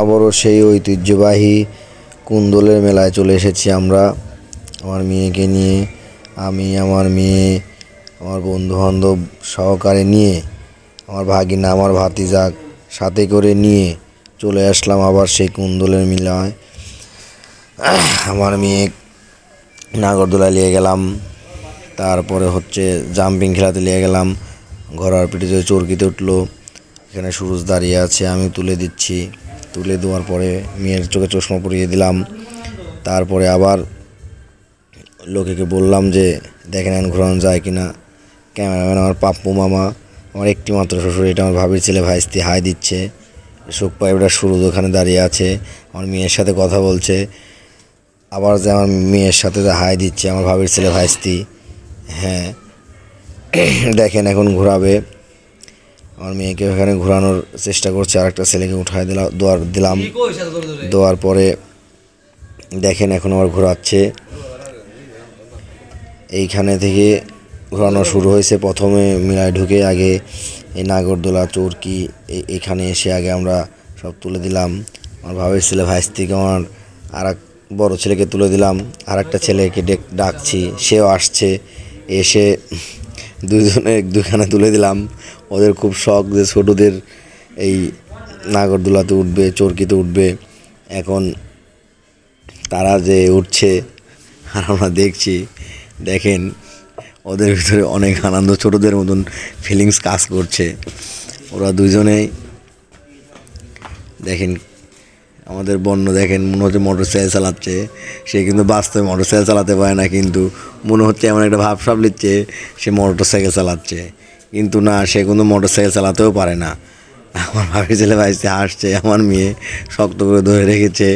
আবারও সেই ঐতিহ্যবাহী কুন্দলের মেলায় চলে এসেছি আমরা। আমার মেয়েকে নিয়ে, আমি, আমার মেয়ে, আমার বন্ধু বান্ধব সহকারে নিয়ে, আমার ভাগিনা, আমার ভাতিজাক সাথে করে নিয়ে চলে আসলাম আবার সেই কুন্দলের মেলায়। আমার মেয়ে নাগরদোলা নিয়ে গেলাম, তারপরে হচ্ছে জাম্পিং খেলাতে নিয়ে গেলাম, ঘোড়ার পিঠে চরকিতে উঠল, এখানে সুরজ দাঁড়িয়ে আছে, আমি তুলে দিচ্ছি। তুলে দেওয়ার পরে মেয়ের চোখে চশমা পরিয়ে দিলাম। তারপরে আবার লোকেকে বললাম যে, দেখেন এখন ঘোরানো যায় কি না ক্যামেরাম্যান আমার পাপ্পু মামা, আমার একটি মাত্র শ্বশুর, এটা আমার ভাবির ছেলে ভাইস্তি, হাই দিচ্ছে। শোক পাইপটা সুরজ ওখানে দাঁড়িয়ে আছে, আমার মেয়ের সাথে কথা বলছে। আবার যে আমার মেয়ের সাথে যে হাই দিচ্ছে, আমার ভাবির ছেলে ভাইস্তি হ্যাঁ। দেখেন এখন ঘোরাবে। আমার মেয়েকে ওখানে ঘোরানোর চেষ্টা করছে আর একটা ছেলেকে উঠায় দিলাম। দোয়ার দিলাম দেওয়ার পরে দেখেন এখন আবার ঘোরাচ্ছে। এইখানে থেকে ঘোরানো শুরু হয়েছে। প্রথমে মিলায় ঢুকে আগে এই নাগরদোলা চরকি এখানে এসে আগে আমরা সব তুলে দিলাম। আমার ভাবের ছেলে ভাইস থেকে আমার আর এক বড়ো ছেলেকে তুলে দিলাম। আর একটা ছেলেকে ডেক- ডাকছি সেও আসছে। এসে দুজনে দুখানে তুলে দিলাম। ওদের খুব শখ যে ছোটোদের এই নাগরদোলাতে উঠবে, চরকিতে উঠবে। এখন তারা যে উঠছে, আর আমরা দেখছি, দেখেন, ওদের ভিতরে অনেক আনন্দ, ছোটোদের মতন ফিলিংস কাজ করছে। ওরা দুজনেই, দেখেন আমাদের বন্য দেখেন, মনে হচ্ছে মোটর সাইকেল চালাচ্ছে। সে কিন্তু বাস্তবে মোটর সাইকেল চালাতে পারে না, কিন্তু মনে হচ্ছে এমন একটা ভাব সাব নিচ্ছে, সে মোটর সাইকেল চালাচ্ছে। কিন্তু না, সে কিন্তু মোটর সাইকেল চালাতেও পারে না। আমার ভাবি ছেলে ভাইসে হাসছে আমার মেয়ে শক্ত করে ধরে রেখেছে।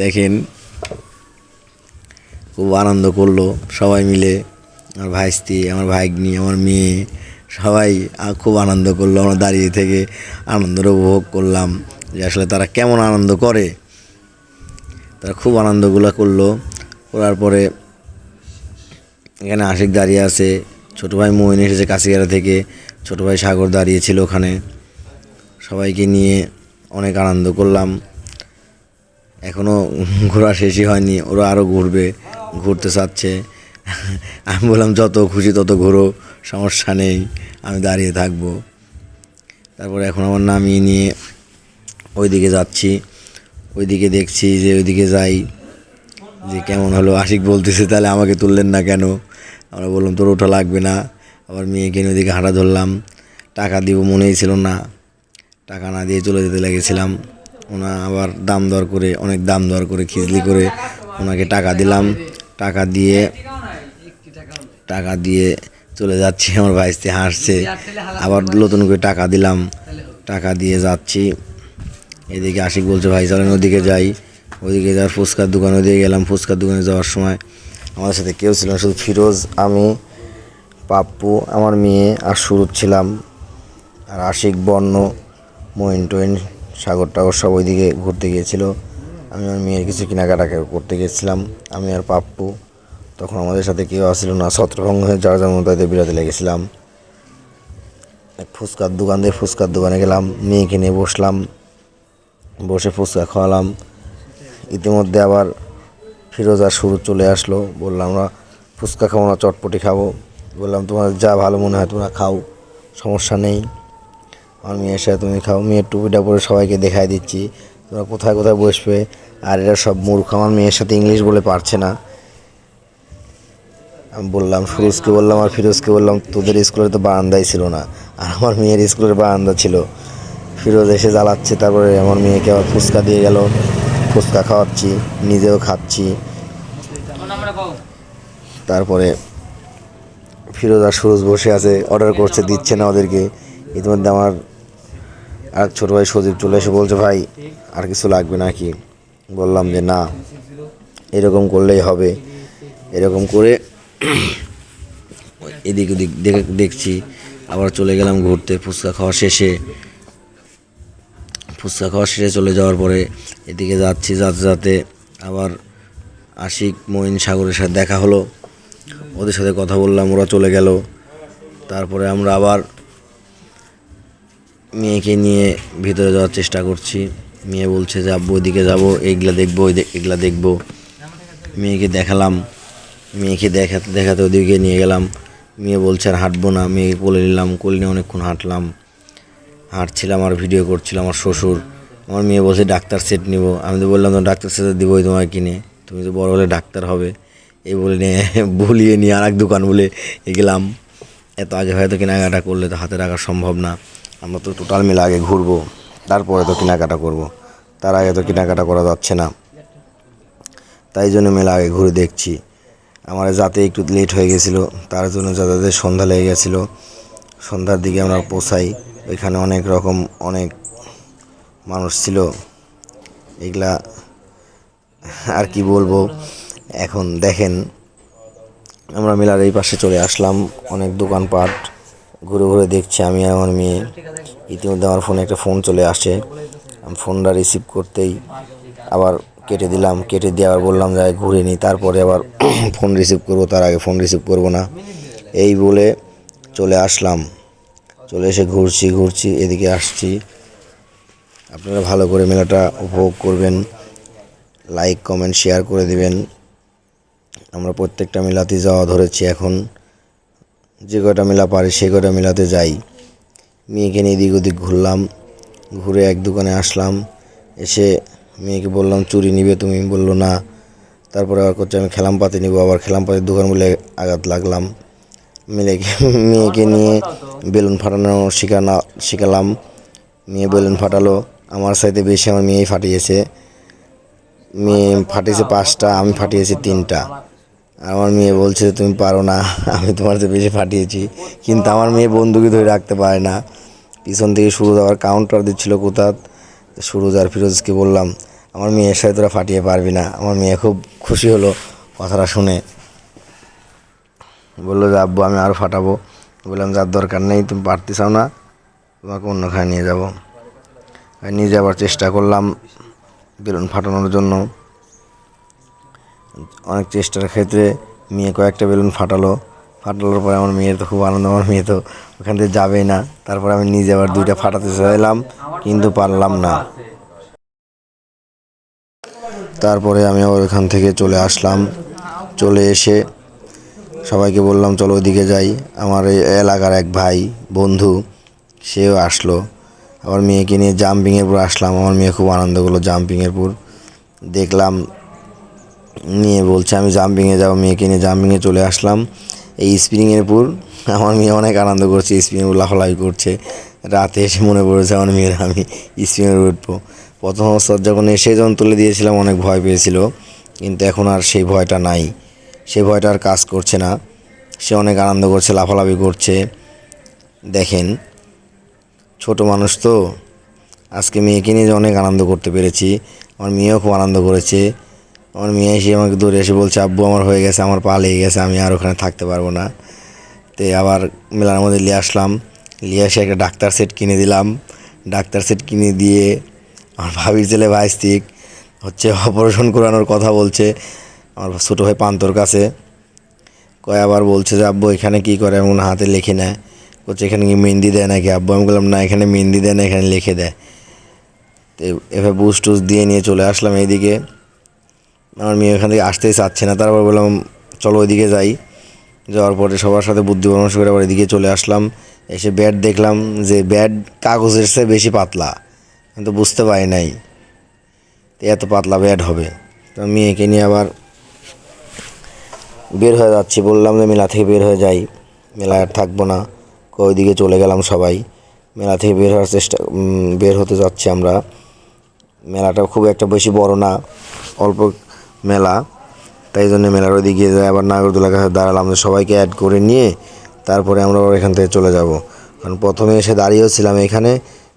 দেখেন, খুব আনন্দ করল সবাই মিলে। আমার ভাইস্তি, আমার ভাইগনি আমার মেয়ে, সবাই খুব আনন্দ করল। আমরা দাঁড়িয়ে থেকে আনন্দটা উপভোগ করলাম। যে আসলে তারা কেমন আনন্দ করে। তারা খুব আনন্দগুলো করল। করার পরে এখানে আশিক দাঁড়িয়ে আছে। ছোটো ভাই মোহিন এসেছে কাশিয়ারা থেকে। ছোটো ভাই সাগর দাঁড়িয়েছিল ওখানে। সবাইকে নিয়ে অনেক আনন্দ করলাম। এখনও ঘোরা শেষই হয়নি। ওরা আরও ঘুরবে, ঘুরতে চাচ্ছে। আমি বললাম, যত খুশি তত ঘোরো, সমস্যা নেই, আমি দাঁড়িয়ে থাকব। তারপরে এখন আমার নামিয়ে নিয়ে ওইদিকে যাচ্ছি, ওইদিকে দেখছি যে ওইদিকে যাই, যে কেমন হলো আশিক বলতেছে, তাহলে আমাকে তুললেন না কেন? আমরা বললাম, তোর ওটা লাগবে না। আবার মেয়েকে ওইদিকে হাঁটা ধরলাম। টাকা দিব মনেই ছিল না। টাকা না দিয়ে চলে যেতে লেগেছিলাম। ওনা আবার দাম দর করে, অনেক দাম দর করে খিজলি করে ওনাকে টাকা দিলাম। টাকা দিয়ে টাকা দিয়ে চলে যাচ্ছি। আমার ভাইস্তি হাসছে। আবার নতুন করে টাকা দিলাম। টাকা দিয়ে যাচ্ছি। এদিকে আশিক বলছে, ভাই, চলেন ওদিকে যাই। ওদিকে যাওয়ার ফুচকার দোকানে ওদিকে গেলাম, ফুচকার দোকানে যাওয়ার সময়। আমাদের সাথে কেউ ছিল শুধু ফিরোজ, আমি, পাপ্পু, আমার মেয়ে আর সুরত ছিলাম। আর আশিক, বর্ণ মইন টইন সাগর টাগর সব ওইদিকে ঘুরতে গিয়েছিল। আমি আমার মেয়ের কিছু কেনাকাটা করতে গিয়েছিলাম। আমি আর পাপ্পু, তখন আমাদের সাথে কেউ আসছিল না। ছত্রভঙ্গ হয়ে যার মতো তাদের বিরাতে লেগেছিলাম। ফুচকার দোকান দিয়ে ফুচকার দোকানে গেলাম, মেয়েকে নিয়ে বসলাম। বসে ফুচকা খাওয়ালাম। ইতিমধ্যে আবার ফিরোজ শুরু চলে আসলো। বললাম, আমরা ফুচকা খাব না, চটপটি খাব। বললাম, তোমার যা ভালো মনে হয় তোমরা খাও, সমস্যা নেই। আমার মেয়ের সাথে তুমি খাও। মেয়ের টুপিটা পরে সবাইকে দেখাই দিচ্ছি, তোমরা কোথায় কোথায় বসবে? আর এরা সব মূর্খ। আমার মেয়ের সাথে ইংলিশ বলে পারছে না। আমি বললাম, ফিরোজকে বললাম আর ফিরোজকে বললাম, তোদের স্কুলে তো বারান্দাই ছিল না। আর আমার মেয়ের স্কুলের বারান্দা ছিল। ফিরোজ এসে জ্বালাচ্ছে, তারপরে আমার মেয়েকে আবার ফুচকা দিয়ে গেল। ফুচকা খাওয়াচ্ছি, নিজেও খাচ্ছি। তারপরে ফিরোজ আর সুরজ বসে আছে অর্ডার করছে, দিচ্ছে না ওদেরকে। ইতিমধ্যে আমার আর ছোটো ভাই সজীব চলে এসে বলছে, ভাই, আর কিছু লাগবে নাকি? বললাম যে, না, এরকম করলেই হবে। এরকম করে এদিক ওদিক দেখে দেখছি, আবার চলে গেলাম ঘুরতে, ফুচকা খাওয়া শেষে। ফুচকা খাওয়া সেরে চলে যাওয়ার পরে এদিকে যাচ্ছি, যাতে যাতে আবার আশিক, মঈন, সাগরের সাথে দেখা হলো। ওদের সাথে কথা বললাম, ওরা চলে গেল। তারপরে আমরা আবার মেয়েকে নিয়ে ভিতরে যাওয়ার চেষ্টা করছি। মেয়ে বলছে যে, আব্বু, ওইদিকে যাব, এইগুলা দেখব, ওই এগুলা দেখব। মেয়েকে দেখালাম। মেয়েকে দেখাতে দেখাতে ওদিকে নিয়ে গেলাম। মেয়ে বলছে, আর হাঁটবো না। মেয়েকে কোলে নিলাম। কোলে নিয়ে অনেকক্ষণ হাঁটলাম। হাঁটছিলাম, আর ভিডিও করছিলাম, আমার শ্বশুর। আমার মেয়ে বলছে, ডাক্তার সেট নিব। আমি তো বললাম তো ডাক্তার সেট দিবই তোমায় কিনে। তুমি তো বড় হলে ডাক্তার হবে। এই বলে নিয়ে বলিয়ে নিয়ে আর এক দোকান বলে গেলাম। এত আগে হয়তো কেনাকাটা করলে তো হাতে রাখা সম্ভব না। আমরা তো টোটাল মিলে আগে ঘুরবো, তারপরে তো কেনাকাটা করব। তার আগে তো কেনাকাটা করা যাচ্ছে না। তাই জন্য মেলা আগে ঘুরে দেখছি। আমার যাতে একটু লেট হয়ে গেছিল, তার জন্য যাতে সন্ধ্যা লেগে গেছিল। সন্ধ্যার দিকে আমরা পৌঁছাই। ওইখানে অনেক রকম অনেক মানুষ ছিল। এগুলা আর কি বলব? এখন দেখেন, আমরা মেলার এই পাশে চলে আসলাম, অনেক দোকানপাট, ঘুরে ঘুরে দেখছি আমি আমার মেয়ে। ইতিমধ্যে আমার ফোনে একটা ফোন চলে আসে। আমি ফোনটা রিসিভ করতেই আবার কেটে দিলাম, কেটে দিয়ে আবার বললাম যে ঘুরে নিই তারপরে আবার ফোন রিসিভ করব, তার আগে ফোন রিসিভ করব না। এই বলে চলে আসলাম। চলে এসে ঘুরছি ঘুরছি, এদিকে আসছি। আপনারা ভালো করে মেলাটা উপভোগ করবেন। লাইক কমেন্ট শেয়ার করে দিবেন। আমরা প্রত্যেকটা মেলাতে যাওয়া ধরেছি এখন। যে কটা মেলা পারি সে কটা মেলাতে যাই। মেয়েকে নিয়ে এদিক ওদিক ঘুরলাম। ঘুরে এক দোকানে আসলাম। এসে মেয়েকে বললাম, চুরি নিবে? তুমি বলল, না। তারপরে আবার করছে, আমি খেলাম পাতি নিবো। আবার খেলাম পাতির দোকান বলে আঘাত লাগলাম। মেয়েকে মেয়েকে নিয়ে বেলুন ফাটানো শেখানো শেখালাম। মেয়ে বেলুন ফাটালো। আমার সাথে বেশি আমার মেয়েই ফাটিয়েছে। মেয়ে ফাটিয়েছে পাঁচটা আমি ফাটিয়েছি তিনটা। আমার মেয়ে বলছে যে তুমি পারো না আমি তোমার চেয়ে বেশি ফাটিয়েছি। কিন্তু আমার মেয়ে বন্দুকি ধরে রাখতে পারে না। পিছন থেকে সুরজ আবার কাউন্টার দিচ্ছিল কোথাও সুরজ আর ফিরোজকে বললাম আমার মেয়ের সাথে তোরা ফাটিয়ে পারবি না। আমার মেয়ে খুব খুশি হলো কথাটা শুনে। বলল যে, আব্বু, আমি আরও ফাটাবো। বললাম, যার দরকার নেই, তুমি পারতে চাও না, তোমাকে অন্যখানে নিয়ে যাব। নিয়ে যাওয়ার চেষ্টা করলাম বেলুন ফাটানোর জন্য। অনেক চেষ্টার ক্ষেত্রে মেয়ে কয়েকটা বেলুন ফাটালো। ফাটানোর পরে আমার মেয়ের তো খুব আনন্দ, আমার মেয়ে তো ওখান থেকে যাবেই না। তারপরে আমি নিজে আবার দুইটা ফাটাতে চাইলাম, কিন্তু পারলাম না। তারপরে আমি আবার ওখান থেকে চলে আসলাম। চলে এসে সবাইকে বললাম, চলো ওইদিকে যাই। আমার এই এলাকার এক ভাই, বন্ধু, সেও আসলো। আমার মেয়েকে নিয়ে জাম্পিংয়ের পর আসলাম। আমার মেয়ে খুব আনন্দ করল জাম্পিংয়ের পর। দেখলাম, নিয়ে বলছে, আমি জাম্পিংয়ে যাব। মেয়েকে নিয়ে জাম্পিংয়ে চলে আসলাম। এই স্প্রিংয়ের পুর আমার মেয়ে অনেক আনন্দ করছে স্প্রিংয়ে লাফালাফি করছে। রাতে এসে মনে পড়েছে আমার মেয়ের, আমি স্প্রিংয়ে উঠবো। প্রথম অবস্থার যখন এসে যখন তুলে দিয়েছিলাম, অনেক ভয় পেয়েছিল। কিন্তু এখন আর সেই ভয়টা নাই। সেই ভয়টা আর কাজ করছে না। সে অনেক আনন্দ করছে, লাফালাফি করছে। দেখেন, ছোট মানুষ তো। আজকে মেয়েকে নিয়ে যে অনেক আনন্দ করতে পেরেছি। আমার মেয়েও খুব আনন্দ করেছে। আমার মেয়ে এসে আমাকে দৌড়ে এসে বলছে, আব্বু, আমার হয়ে গেছে, আমার পা লেগে গেছে, আমি আর ওখানে থাকতে পারব না। তো আবার মেলার মধ্যে নিয়ে আসলাম। নিয়ে এসে একটা ডাক্তার সেট কিনে দিলাম। ডাক্তার সেট কিনে দিয়ে আমার ভাবির ছেলে ভাইস্তিক হচ্ছে অপারেশন করানোর কথা বলছে। আমার ছোটো ভাই পান্তর কাছে কয় আবার বলছে যে, আব্বু, এখানে কী করে? এমন হাতে লিখে নেয়। বলছে, এখানে কি মেহেন্দি দেয় নাকি? আব্বু, আমি বললাম, না, এখানে মেহেন্দি দেয় না, এখানে লিখে দেয়। তো এভাবে বুস টুস দিয়ে নিয়ে চলে আসলাম এইদিকে। আমার মেয়ে ওখান থেকে আসতেই চাচ্ছে না। তারপর বললাম, চলো ওইদিকে যাই। যাওয়ার পরে সবার সাথে বুদ্ধি পরামর্শ করে আবার এদিকে চলে আসলাম। এসে ব্যাট দেখলাম যে ব্যাট কাগজের চেয়ে বেশি পাতলা। কিন্তু বুঝতে পারি নাই এত পাতলা ব্যাট হবে। তো মেয়েকে নিয়ে আবার বের হয়ে যাচ্ছি। বললাম যে মেলা থেকে বের হয়ে যাই। মেলায় আর থাকব না। ওইদিকে চলে গেলাম সবাই। মেলা থেকে বের হওয়ার চেষ্টা বের হতে যাচ্ছি আমরা। মেলাটা খুব একটা বেশি বড় না, অল্প মেলা। তাই জন্য মেলার ওইদিকে যাই, আবার নাগরদোলার কাছে দাঁড়ালাম যে সবাইকে অ্যাড করে নিয়ে তারপরে আমরা এখান থেকে চলে যাব। কারণ প্রথমে এসে দাঁড়িয়েও ছিলাম এখানে,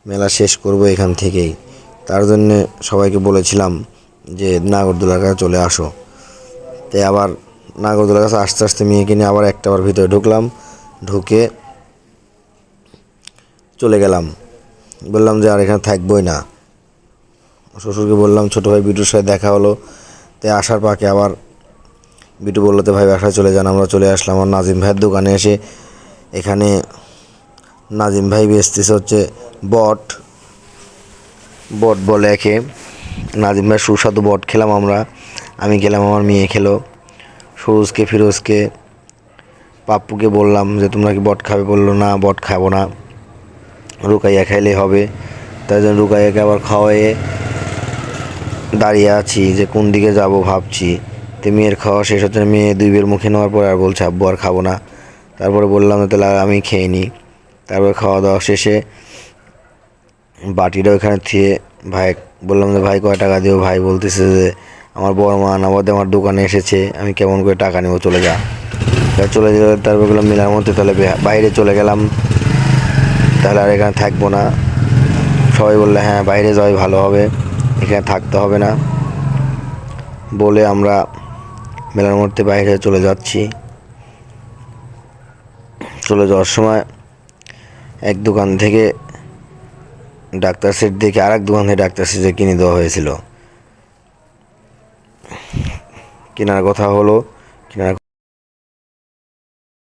মেলা শেষ করব এখান থেকেই। তার জন্য সবাইকে বলেছিলাম যে নাগরদোলার কাছে চলে আসো। তাই আবার নাগরদোলার কাছে আস্তে আস্তে মেয়েকে নিয়ে আবার একটা বার ভিতরে ঢুকলাম, ঢুকে চলে গেলাম। বললাম যে আর এখানে থাকবোই না। শ্বশুরকে বললাম, ছোটো ভাই বিটুর সাথে দেখা হলো। তাই আসার পাকে আবার বিটু বলল, তো ভাই বাসায় চলে যান, আমরা চলে আসলাম। আমার নাজিম ভাইয়ের দোকানে এসে এখানে নাজিম ভাই বেচতেছে হচ্ছে বট। বট বলে একে। নাজিম ভাই সুস্বাদু বট খেলাম আমরা। আমি খেলাম আমার মেয়ে খেলো। সুরজকে ফিরোজকে, পাপ্পুকে বললাম যে, তোমরা কি বট খাবে? বলল, না, বট খাব না। রুকাইয়া খাইলেই হবে। তাই জন্য রুকাইয়াকে আবার খাওয়াইয়ে দাঁড়িয়ে আছি যে, কোন দিকে যাব? ভাবছি। তো মেয়ের খাওয়া শেষ হচ্ছে না। মেয়ে দুই বের মুখে নেওয়ার পর আর বলছে, আব্বু, আর খাব না। তারপরে বললাম যে, তাহলে আমি খেয়ে নিই। তারপরে খাওয়া দাওয়া শেষে বাটিটা ওখানে থিয়ে ভাই, বললাম যে, ভাই, কয় টাকা দিও? ভাই বলতেছে যে আমার বড় মা নাবাদে আমার দোকানে এসেছে, আমি কেমন করে টাকা নেব, চলে যা। চলে গেলে তারপর গেলাম মেলার মধ্যে তাহলে বাইরে চলে গেলাম। তাহলে আর এখানে থাকব না। সবাই বললে হ্যাঁ বাইরে যাওয়াই ভালো হবে। এখানে থাকতে হবে না। বলে আমরা মেলার মধ্যে বাইরে চলে যাচ্ছি। চলে যাওয়ার সময় এক দোকান থেকে ডাক্তার সেট দেখে আর এক দোকান থেকে ডাক্তার সেটে কিনে দেওয়া হয়েছিল। কেনার কথা হলো কেনার